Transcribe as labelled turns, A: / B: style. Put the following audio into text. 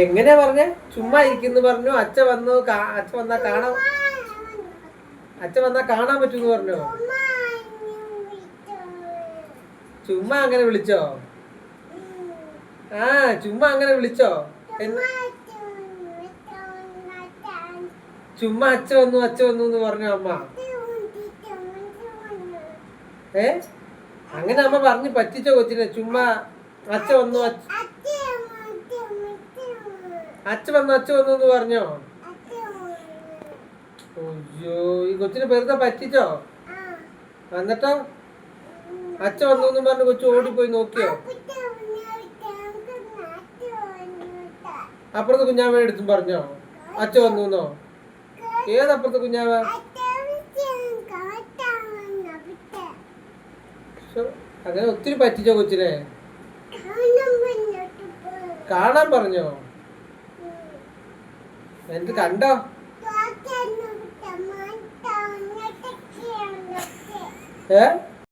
A: എങ്ങനെയാ പറഞ്ഞേ? ചുമ്മാ ഇരിക്കുന്നു പറഞ്ഞു. അച്ഛ വന്നു അച്ഛ വന്നാ കാണാൻ അച്ഛ വന്നാ കാണാൻ പറ്റൂന്ന് പറഞ്ഞു? ചുമ്മാ അങ്ങനെ വിളിച്ചോ? ആ ചുമ്മാ അങ്ങനെ വിളിച്ചോ? ചുമ്മാ അച്ഛ വന്നു അച്ഛ വന്നു എന്ന് പറഞ്ഞു അമ്മ? ഏ? അങ്ങനെ അമ്മ പറഞ്ഞു പറ്റിച്ചോ കൊച്ചിനെ? ചുമ്മാ അച്ഛ വന്നു അച്ഛ അച്ഛ വന്നു അച്ഛ വന്നു എന്ന് പറഞ്ഞോ? അയ്യോ ഈ കൊച്ചിനെ വെറുതെ പറ്റിച്ചോ? എന്നിട്ടോ അച്ഛ വന്നു എന്ന് പറഞ്ഞ് കൊച്ചു ഓടിപ്പോയി നോക്കിയോ? അപ്പുറത്തെ കുഞ്ഞാവ എടുത്തും പറഞ്ഞോ? അച്ഛ വന്നു എന്നോ? ഏതപ്പുറത്തെ കുഞ്ഞാവ? അങ്ങനെ ഒത്തിരി പറ്റിച്ചോ കൊച്ചിനെ? കാണാൻ പറഞ്ഞോ? എന്നിട്ട് കണ്ടോ? ഏ?